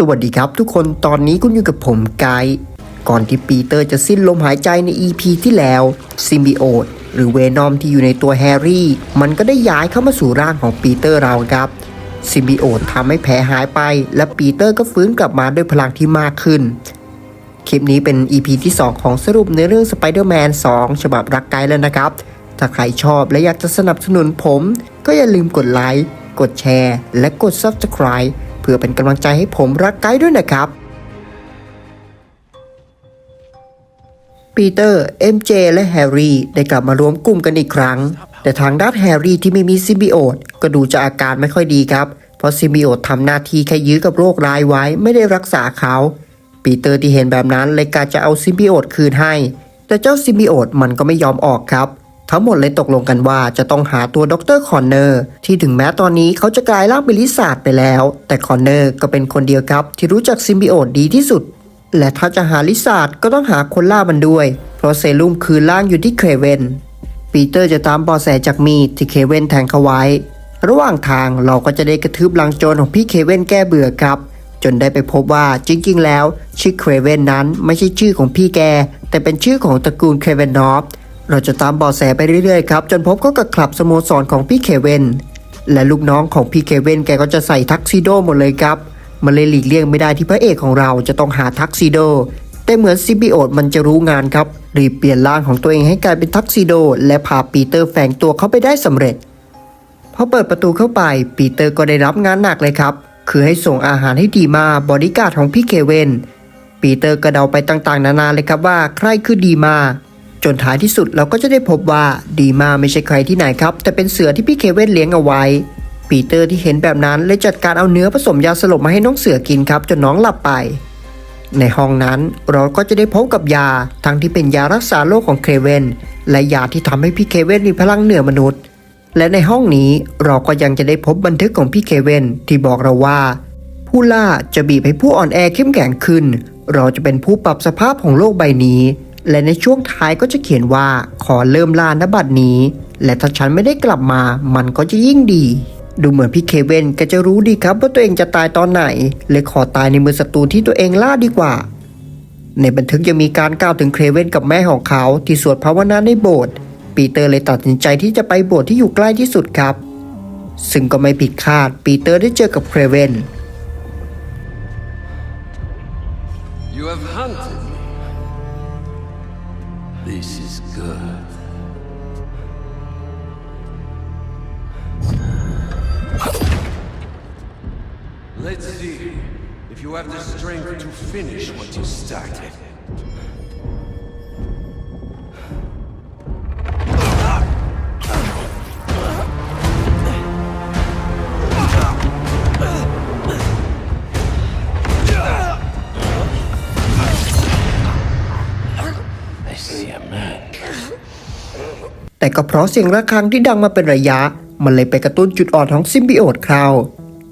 สวัสดีครับทุกคนตอนนี้คุณอยู่กับผมไกด์ก่อนที่ปีเตอร์จะสิ้นลมหายใจใน EP ที่แล้วซิมบิโอตหรือเวนอมที่อยู่ในตัวแฮร์รี่ มันก็ได้ย้ายเข้ามาสู่ร่างของปีเตอร์เราครับซิมบิโอตทำให้แผลหายไป และปีเตอร์ก็ฟื้นกลับมาด้วยพลังที่มากขึ้น คลิปนี้เป็น EP ที่ 2 ของสรุปในเรื่อง Spider-Man 2 ฉบับรักไกด์แล้วนะครับ ถ้าใครชอบและอยากจะสนับสนุนผม ก็อย่าลืมกดไลค์กดแชร์ และกด Subscribe พื่อเป็นกำลังใจให้ผมรักไกด์ด้วยนะครับปีเตอร์เอ็มเจและแฮร์รี่ได้กลับมารวมกลุ่มกันอีกครั้ง แต่ทางด้านแฮร์รี่ที่ไม่มีซิมบิโอตก็ดูจะอาการไม่ค่อยดีครับ เพราะซิมบิโอตทำหน้าที่แค่ยื้อกับโรคร้ายไว้ไม่ได้รักษาเขา ปีเตอร์ที่เห็นแบบนั้นเลยกาจะเอาซิมบิโอตคืนให้ แต่เจ้าซิมบิโอตมันก็ไม่ยอมออกครับ ทั้งหมดเลยตกลงกันว่าจะต้องหาตัวดรคอนเนอร์ที่ถึงแม้ตอนนี้เขาจะกลายร่างเป็นลิซาร์ดไปแล้ว แต่คอนเนอร์ก็เป็นคนเดียวครับ ที่รู้จักซิมบิโอตดีที่สุด และถ้าจะหาลิซาร์ดก็ต้องหาคนล่ามันด้วย เพราะเซรุ่มคือล่างอยู่ที่เครเวนปีเตอร์จะตามบอแสจากมีดที่เคเวนแทงเขาไว้ ระหว่างทางเราก็จะได้กระทืบลังโจรของพี่เคเวนแก้เบื่อครับจนได้ไปพบว่าจริง ๆ แล้ว ชื่อเครเวนนั้นไม่ใช่ชื่อของพี่แก แต่เป็นชื่อของตระกูลเครเวนนอฟ เราจะตามเบอแสไปเรื่อยๆครับ จนพบเข้ากับคลับสโมสรของพี่เคเวนและลูกน้องของพี่เคเวนแกก็จะใส่ทักซิโดหมดเลยครับ มันเลยหลีกเลี่ยงไม่ได้ที่พระเอกของเราจะต้องหาทักซิโด แต่เหมือนซิบิโอตมันจะรู้งานครับ รีบเปลี่ยนร่างของตัวเองให้กลายเป็นทักซิโด และพาปีเตอร์แฝงตัวเข้าไปได้สำเร็จพอเปิดประตูเข้าไป ปีเตอร์ก็ได้รับงานหนักเลยครับ คือให้ส่งอาหารให้ดีมาบอดี้การ์ดของพี่เคเวนปีเตอร์ก็เดาไปต่างๆ นานาเลยครับว่าใครคือดีมา จนท้ายที่สุดเราก็จะได้พบว่าดีมาไม่ใช่ใครที่ไหนครับ แต่เป็นเสือที่พี่เคเวนเลี้ยงเอาไว้ ปีเตอร์ที่เห็นแบบนั้นเลยจัดการเอาเนื้อผสมยาสลบมาให้น้องเสือกินครับ จนน้องหลับไป ในห้องนั้นเราก็จะได้พบกับยาทั้งที่เป็นยารักษาโรคของเคเวนและยาที่ทำให้พี่เคเวนมีพลังเหนือมนุษย์ และในห้องนี้เราก็ยังจะได้พบบันทึกของพี่เคเวนที่บอกเราว่า ผู้ล่าจะบีบให้ผู้อ่อนแอเข้มแข็งขึ้น เราจะเป็นผู้ปรับสภาพของโลกใบนี้ และในช่วงท้ายก็จะเขียนว่าขอเริ่มล่านบัดนี้ และถ้าฉันไม่ได้กลับมา มันก็จะยิ่งดี ดูเหมือนพี่เคเวนก็จะรู้ดีครับว่าตัวเองจะตายตอนไหน เลยขอตายในมือศัตรูที่ตัวเองล่าดีกว่า ในบันทึกยังมีการกล่าวถึงเคเวนกับแม่ของเขา ที่สวดภาวนาในโบสถ์ปีเตอร์เลยตัดสินใจที่จะไปโบสถ์ที่อยู่ใกล้ที่สุดครับ ซึ่งก็ไม่ผิดคาดปีเตอร์ได้เจอกับเคเวน You have hunted me. This is good. Let's see if you have the strength to finish what you started. แต่ก็เพราะเสียงระฆังที่ดังมาเป็นระยะ มันเลยไปกระตุ้นจุดอ่อนของซิมบิโอตคราว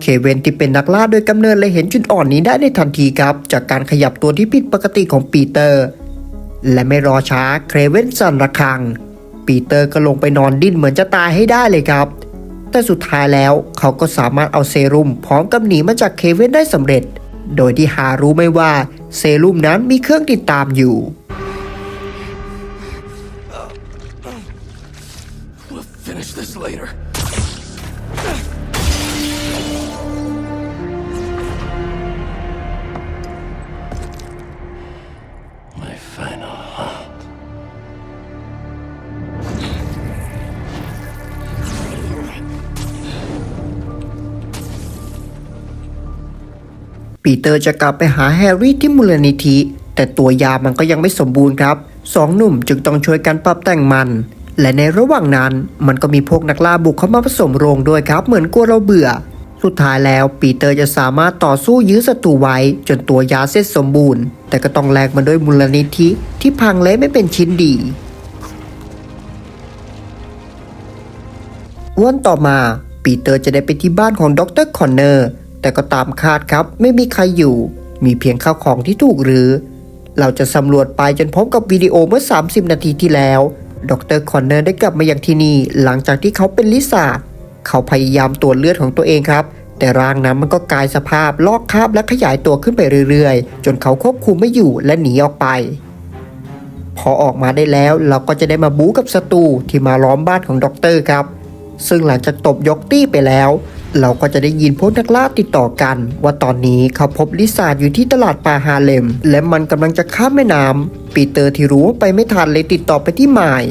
เคเวนที่เป็นนักล่าโดยกำเนิดเลยเห็นจุดอ่อนนี้ได้ในทันทีครับ จากการขยับตัวที่ผิดปกติของปีเตอร์ และไม่รอช้าเคเวนสั่นระฆัง ปีเตอร์ก็ลงไปนอนดิ้นเหมือนจะตายให้ได้เลยครับ แต่สุดท้ายแล้วเขาก็สามารถเอาเซรุ่มพร้อมกับหนีมาจากเคเวนได้สำเร็จ โดยที่หารู้ไม่ว่าเซรุ่มนั้นมีเครื่องติดตามอยู่ finish this later. My final hunt. ปีเตอร์จะกลับไปหาแฮร์รี่ที่มูลนิธิ แต่ตัวยามันก็ยังไม่สมบูรณ์ครับ สองหนุ่มจึงต้องช่วยกันปรับแต่งมัน และในระหว่างนั้นมันก็มีพวกนักล่าบุกเข้ามาผสมโรงด้วยครับ เหมือนกลัวเราเบื่อ สุดท้ายแล้วปีเตอร์จะสามารถต่อสู้ยื้อศัตรูไว้ จนตัวยาเสร็จสมบูรณ์ แต่ก็ต้องแลกมาด้วยมูลนิธิที่พังเละไม่เป็นชิ้นดีวันต่อมาปีเตอร์จะได้ไปที่บ้านของดรคอนเนอร์แต่ก็ตามคาดครับไม่มีใครอยู่ มีเพียงข้าวของที่ถูกรื้อเราจะสำรวจไปจนพบกับวิดีโอเมื่อ 30 นาทีที่แล้ว ดรคอนเนอร์ได้กลับมาอย่างที่นี่หลังจากที่เขาเป็นลิซ่าเขาพยายามตรวจเลือดของตัวเองครับ แต่ร่างนั้นมันก็กลายสภาพลอกคราบและขยายตัวขึ้นไปเรื่อยๆ จนเขาควบคุมไม่อยู่และหนีออกไป พอออกมาได้แล้วเราก็จะได้มาบู๊กับศัตรูที่มาล้อมบ้านของด็อกเตอร์ครับ ซึ่งหลังจากตบยกตี้ไปแล้วเราก็จะได้ยินพวกนักล่าติดต่อกัน ว่าตอนนี้เขาพบลิซ่าอยู่ที่ตลาดปาฮาเลม และมันกำลังจะข้ามแม่น้ำปีเตอร์ที่รู้ว่าไปไม่ทันเลยติดต่อไปที่ไมาย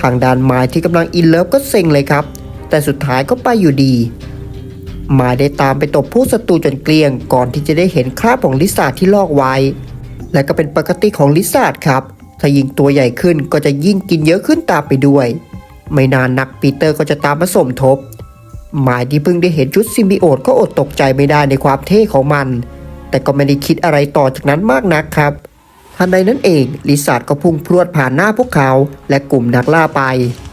ทางด้านไมายที่กำลังอินเลิฟก็เซ็งเลยครับ แต่สุดท้ายก็ไปอยู่ดีไมายได้ตามไปตบผู้ศัตรูจนเกลี้ยง ก่อนที่จะได้เห็นคราบของลิซ่าที่ลอกไว้ และก็เป็นปกติของลิซ่าครับถ้ายิ่งตัวใหญ่ขึ้นก็จะยิ่งกินเยอะขึ้นตามไปด้วย ไม่นานนักปีเตอร์ก็จะตามมาสมทบ หมายที่เพิ่งได้เห็นชุดซิมบิโอตก็อดตกใจไม่ได้ในความเท่ของมัน แต่ก็ไม่ได้คิดอะไรต่อจากนั้นมากนักครับทันใดนั้นเองลิซาร์ดก็พุ่งพรวดผ่านหน้าพวกเขา และกลุ่มนักล่าไป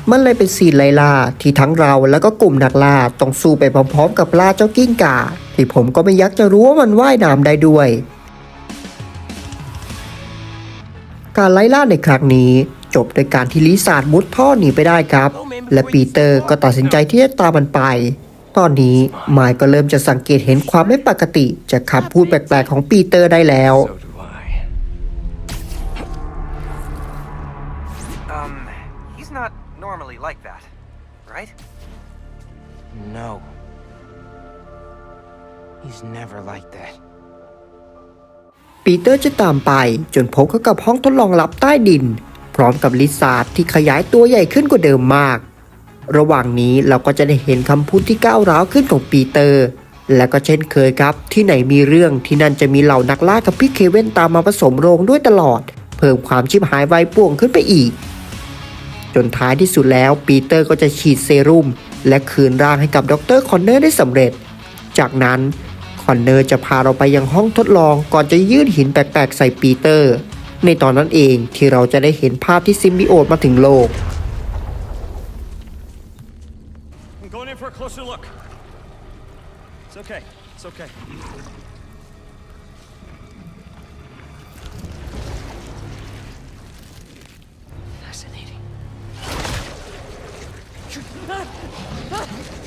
มันเลยเป็นซีนไลล่าที่ทั้งเราแล้วก็กลุ่มนักล่าต้องสู้ไปพร้อมๆ กับล่าเจ้ากิ้งก่า ที่ผมก็ไม่ยักจะรู้ว่ามันว่ายน้ำได้ด้วย การไล่ล่าในครั้งนี้ จบโดยการที่ลิซาร์ดมุดท่อหนีไปได้ครับ และปีเตอร์ก็ตัดสินใจที่จะตามมันไป ตอนนี้ไมายก็เริ่มจะสังเกตเห็นความไม่ปกติ จากคำพูดแปลกๆของปีเตอร์ได้แล้ว So do I. Um, he's not normally like that, right? No. He's never like that. ปีเตอร์จะตามไปจนพบเข้ากับห้องทดลองลับใต้ดิน พร้อมกับลิซาร์ดที่ขยายตัวใหญ่ขึ้นกว่าเดิมมาก ระหว่างนี้เราก็จะได้เห็นคำพูดที่ก้าวร้าวขึ้นของปีเตอร์ และก็เช่นเคยครับ ที่ไหนมีเรื่องที่นั่นจะมีเหล่านักล่ากับพี่เคเว่นตามมาผสมโรงด้วยตลอด เพิ่มความชิบหายไวป่วงขึ้นไปอีก จนท้ายที่สุดแล้วปีเตอร์ก็จะฉีดเซรุ่มและคืนร่างให้กับดรคอนเนอร์ได้สำเร็จ จากนั้นคอนเนอร์จะพาเราไปยังห้องทดลองก่อนจะยื่นหินแปลกๆใส่ปีเตอร์ ในตอนนั้นเองที่เราจะได้เห็นภาพที่ซิมบิโอตมาถึงโลก I'm going in for a closer look. It's okay. It's okay. Fascinating. Do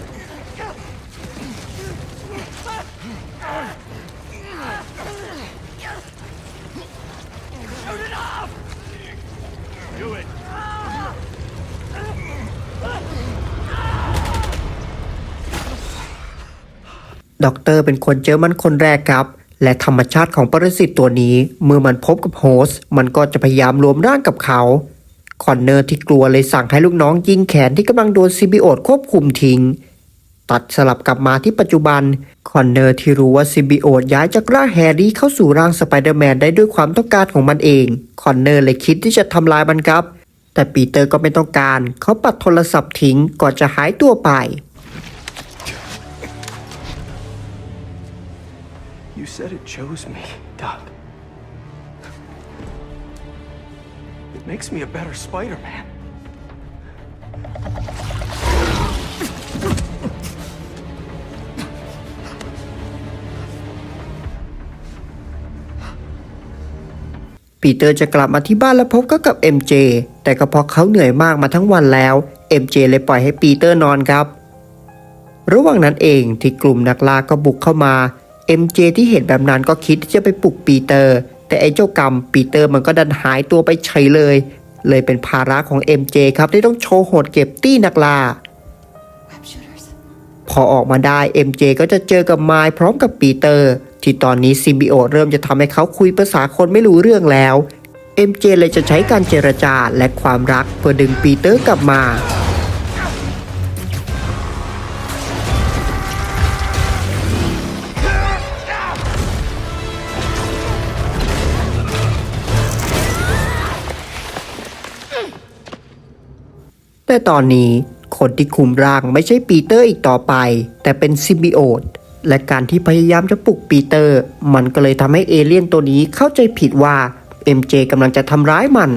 ด็อกเตอร์เป็นคนเจอมันคนแรกครับ และธรรมชาติของปรสิตตัวนี้ เมื่อมันพบกับโฮสต์มันก็จะพยายามรวมร่างกับเขาคอนเนอร์ที่กลัวเลยสั่งให้ลูกน้องยิงแขนที่กำลังโดนซิบิโอตควบคุมทิ้ง ตัดสลับกลับมาที่ปัจจุบัน คอนเนอร์ที่รู้ว่าซิบิโอตย้ายจากร่างแฮร์รี่เข้าสู่ร่างสไปเดอร์แมนได้ด้วยความต้องการของมันเอง คอนเนอร์เลยคิดที่จะทำลายมันครับ แต่ปีเตอร์ก็ไม่ต้องการ เขาปัดโทรศัพท์ทิ้งก่อนจะหายตัวไป You said it chose me, Doc. It makes me a better Spider-Man.. ปีเตอร์จะกลับมาที่บ้านและพบก็กับ MJ แต่ก็เพราะเขาเหนื่อยมากมาทั้งวันแล้ว MJ เลยปล่อยให้ปีเตอร์นอนครับ ระหว่างนั้นเองที่กลุ่มนักล่าก็บุกเข้ามา MJ ที่เห็นแบบนั้นก็คิดที่จะไปปลุกปีเตอร์ แต่ไอ้เจ้ากรรมปีเตอร์มันก็ดันหายตัวไปเฉยเลย เลยเป็นภาระของ MJ ครับที่ต้องโชว์โหดเก็บตี้นักล่า Web shooters. พอออกมาได้ MJ ก็จะเจอกับไมล์พร้อมกับปีเตอร์ ที่ตอนนี้ซิมบิโอตเริ่มจะทำให้เขาคุยภาษาคนไม่รู้เรื่องแล้ว MJ เลยจะใช้การเจรจาและความรักเพื่อดึงปีเตอร์กลับมา แต่ตอนนี้คนที่คุมร่างไม่ใช่ปีเตอร์อีกต่อไป แต่เป็นซิมบิโอตและการที่พยายามจะปลุกปีเตอร์ มันก็เลยทำให้เอเลี่ยนตัวนี้เข้าใจผิดว่า MJ กำลังจะทำร้ายมัน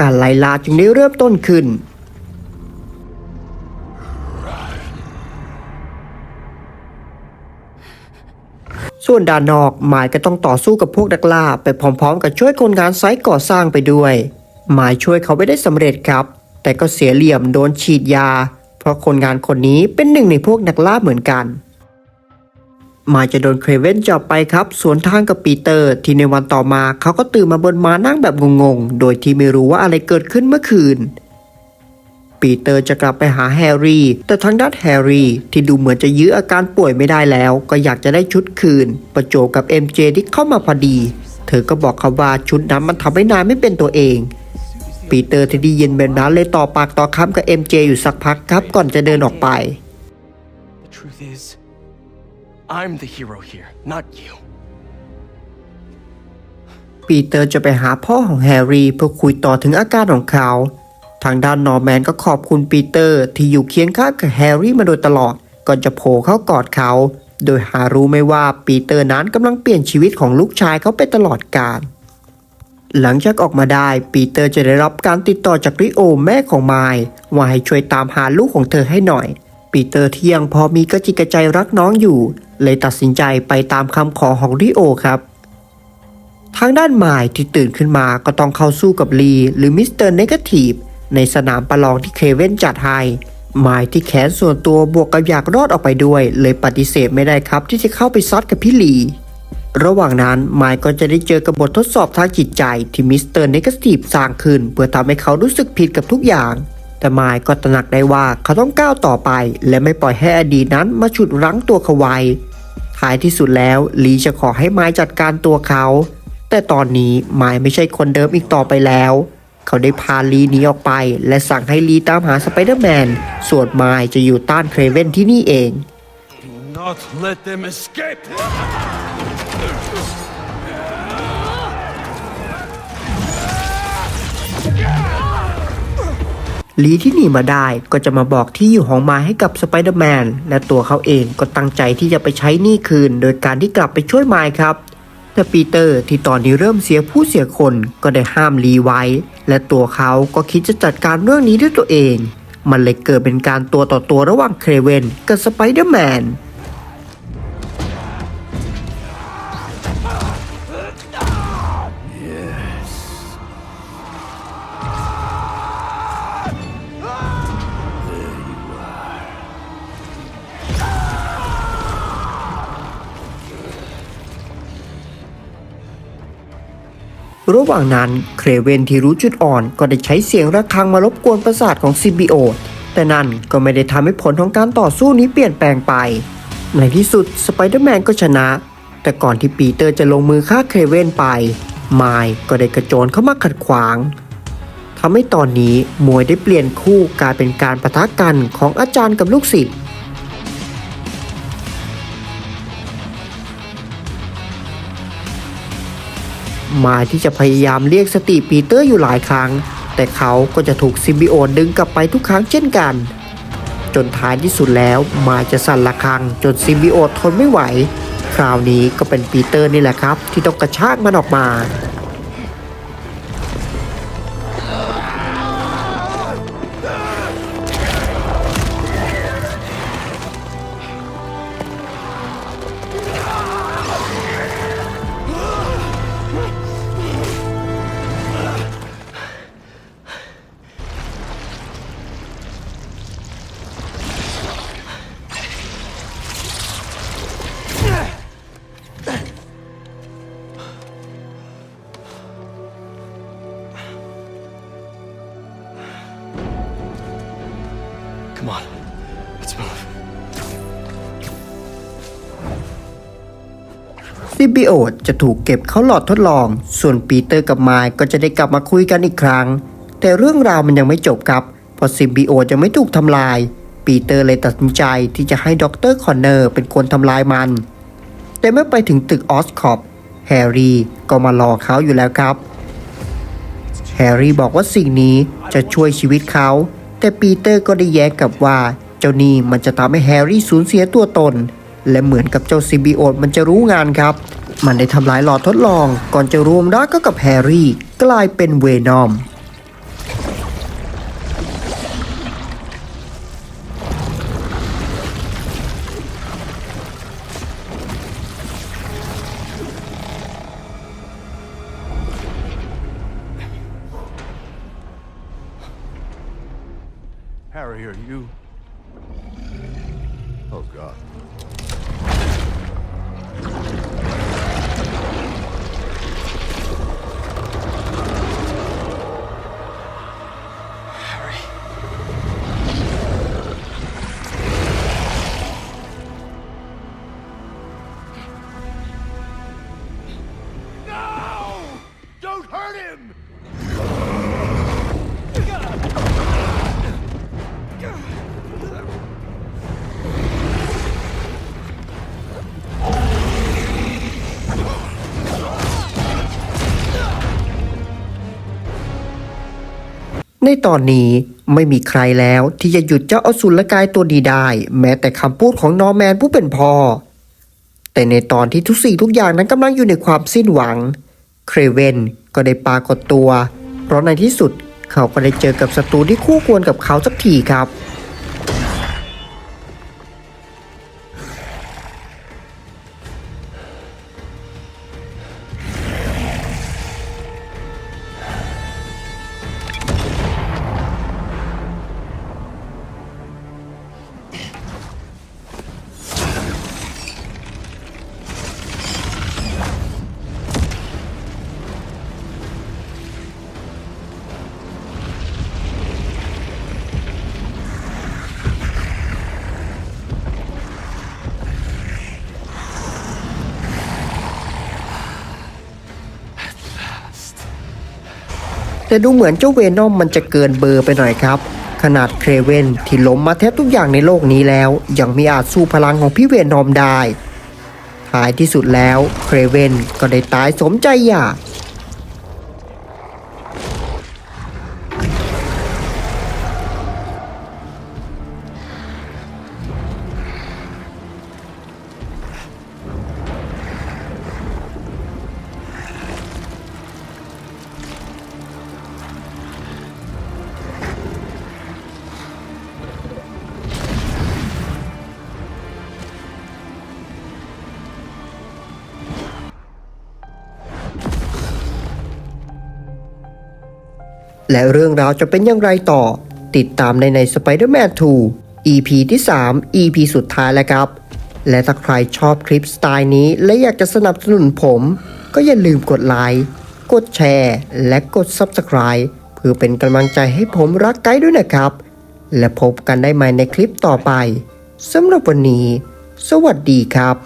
การไล่ล่าจึงได้เริ่มต้นขึ้น ส่วนด้านนอกหมายก็ต้องต่อสู้กับพวกนักล่า ไปพร้อมๆ กับช่วยคนงานไซต์ก่อสร้างไปด้วย หมายช่วยเขาไม่ได้สำเร็จครับ แต่ก็เสียเหลี่ยมโดนฉีดยา เพราะคนงานคนนี้เป็นหนึ่งในพวกนักล่าเหมือนกัน มาจะโดนเครเวนจับไปครับ สวนทางกับปีเตอร์ที่ในวันต่อมาเขาก็ตื่นมาบนม้านั่งแบบงงๆ โดยที่ไม่รู้ว่าอะไรเกิดขึ้นเมื่อคืน ปีเตอร์จะกลับไปหาแฮร์รี่ แต่ทางด้านแฮร์รี่ที่ดูเหมือนจะยื้ออาการป่วยไม่ได้แล้ว ก็อยากจะได้ชุดคืน ประโจกับ MJ ที่เข้ามาพอดี เธอก็บอกเขาว่าชุดนั้นมันทำให้นายไม่เป็นตัวเอง ปีเตอร์ที่ได้ยินแบบนั้นเลยต่อปากต่อคำกับ MJ อยู่สักพักครับก่อนจะเดินออกไป The truth is, I'm the hero here, not you. ปีเตอร์จะไปหาพ่อของแฮร์รี่เพื่อคุยต่อถึงอาการของเขา ทางด้านนอร์แมนก็ขอบคุณปีเตอร์ที่อยู่เคียงข้างกับแฮร์รี่มาโดยตลอด ก่อนจะโผล่เข้ากอดเขา โดยหารู้ไม่ว่าปีเตอร์นั้นกำลังเปลี่ยนชีวิตของลูกชายเขาไปตลอดกาล หลังจากออกมาได้ปีเตอร์จะได้รับการติดต่อจากริโอแม่ของไมล์ว่าให้ช่วยตามหาลูกของเธอให้หน่อย ปีเตอร์ที่ยังพอมีกระจิกกระใจรักน้องอยู่ เลยตัดสินใจไปตามคำขอของริโอครับ ทางด้านไมายที่ตื่นขึ้นมาก็ต้องเข้าสู้กับลีหรือมิสเตอร์เนกาทีฟในสนามประลองที่เคเว่นจัดให้มายที่แขนส่วนตัวบวกกับอยากรอดออกไปด้วย เลยปฏิเสธไม่ได้ครับที่จะเข้าไปซัดกับพี่ลี ระหว่างนั้นไมายก็จะได้เจอกับบททดสอบทางจิตใจ ที่มิสเตอร์เนกาทีฟสร้างขึ้น เพื่อทำให้เขารู้สึกผิดกับทุกอย่าง แต่ไมายก็ตระหนักได้ว่าเขาต้องก้าวต่อไป และไม่ปล่อยให้อดีตนั้นมาฉุดรั้งตัวเขาไว้ท้ายที่สุดแล้วลีจะขอให้ไม้จัดการตัวเขา แต่ตอนนี้ไม้ไม่ใช่คนเดิมอีกต่อไปแล้ว เขาได้พาลีหนีออกไป และสั่งให้ลีตามหาสไปเดอร์แมนส่วนไม้จะอยู่ต้านเครเวนที่นี่เอง Not let them escape! ลีที่หนีมาได้ก็จะมาบอกที่อยู่ของไม้ให้กับสไปเดอร์แมนและตัวเขาเองก็ตั้งใจที่จะไปใช้หนี้คืน โดยการที่กลับไปช่วยไม้ครับ แต่ปีเตอร์ที่ตอนนี้เริ่มเสียผู้เสียคนก็ได้ห้ามลีไว้ และตัวเขาก็คิดจะจัดการเรื่องนี้ด้วยตัวเอง มันเลยเกิดเป็นการตัวต่อตัวระหว่างเครเวนกับสไปเดอร์แมน ระหว่างนั้นเครเวนที่รู้จุดอ่อนก็ได้ใช้เสียงระฆังมารบกวนประสาทของซิบิโอตแต่นั่นก็ไม่ได้ทำให้ผลของการต่อสู้นี้เปลี่ยนแปลงไป ในที่สุดสไปเดอร์แมนก็ชนะ แต่ก่อนที่ปีเตอร์จะลงมือฆ่าเครเวนไป ไมายก็ได้กระโจนเข้ามาขัดขวางทำให้ตอนนี้มวยได้เปลี่ยนคู่กลายเป็นการประทะกันของอาจารย์กับลูกศิษย์ มายที่จะพยายามเรียกสติปีเตอร์อยู่หลายครั้ง แต่เขาก็จะถูกซิมบิโอตดึงกลับไปทุกครั้งเช่นกัน จนท้ายที่สุดแล้วมายจะสั่นระคังจนซิมบิโอตทนไม่ไหว คราวนี้ก็เป็นปีเตอร์นี่แหละครับ ที่ต้องกระชากมันออกมา ซิบิโอจะถูกเก็บเข้าหลอดทดลอง ส่วนปีเตอร์กับไมค์ก็จะได้กลับมาคุยกันอีกครั้ง แต่เรื่องราวมันยังไม่จบครับ เพราะซิบิโอตยังไม่ถูกทำลาย ปีเตอร์เลยตัดสินใจที่จะให้ด็อกเตอร์คอนเนอร์เป็นคนทำลายมัน แต่เมื่อไปถึงตึกออสคอปแฮร์รี่ก็มารอเขาอยู่แล้วครับ แฮร์รี่บอกว่าสิ่งนี้จะช่วยชีวิตเขา แต่ปีเตอร์ก็ได้แย้งกลับว่า เจ้านี่มันจะทำให้แฮร์รี่สูญเสียตัวตน และเหมือนกับเจ้าซิบิโอตมันจะรู้งานครับ มันได้ทำลายหลอดทดลอง ก่อนจะรวมร่างก็กับแฮร์รี่ กลายเป็นเวนอม ในตอนนี้ไม่มีใครแล้วที่จะหยุดเจ้าอสุรกายตัวนี้ได้ แม้แต่คำพูดของนอร์แมนผู้เป็นพ่อ แต่ในตอนที่ทุกสิ่งทุกอย่างนั้นกำลังอยู่ในความสิ้นหวัง เครเวนก็ได้ปรากฏตัว เพราะในที่สุดเขาก็ได้เจอกับศัตรูที่คู่ควรกับเขาสักทีครับ แต่ดูเหมือนเจ้าเวนอมมันจะเกินเบอร์ไปหน่อยครับ ขนาดเครเวนที่ล้มมาแทบทุกอย่างในโลกนี้แล้ว ยังมีอาจสู้พลังของพี่เวนอมได้ท้ายที่สุดแล้วเครเวนก็ได้ตายสมใจอยาก และเรื่องราวจะเป็นอย่างไรต่อ ติดตามในใน Spider-Man 2 EP ที่ 3 EP สุดท้ายแล้วครับ และถ้าใครชอบคลิปสไตล์นี้ และอยากจะสนับสนุนผม ก็อย่าลืมกดไลค์ กดแชร์ และกด Subscribe เพื่อเป็นกำลังใจให้ผมรักไกด์ด้วยนะครับ และพบกันได้ใหม่ในคลิปต่อไปสำหรับวันนี้ สวัสดีครับ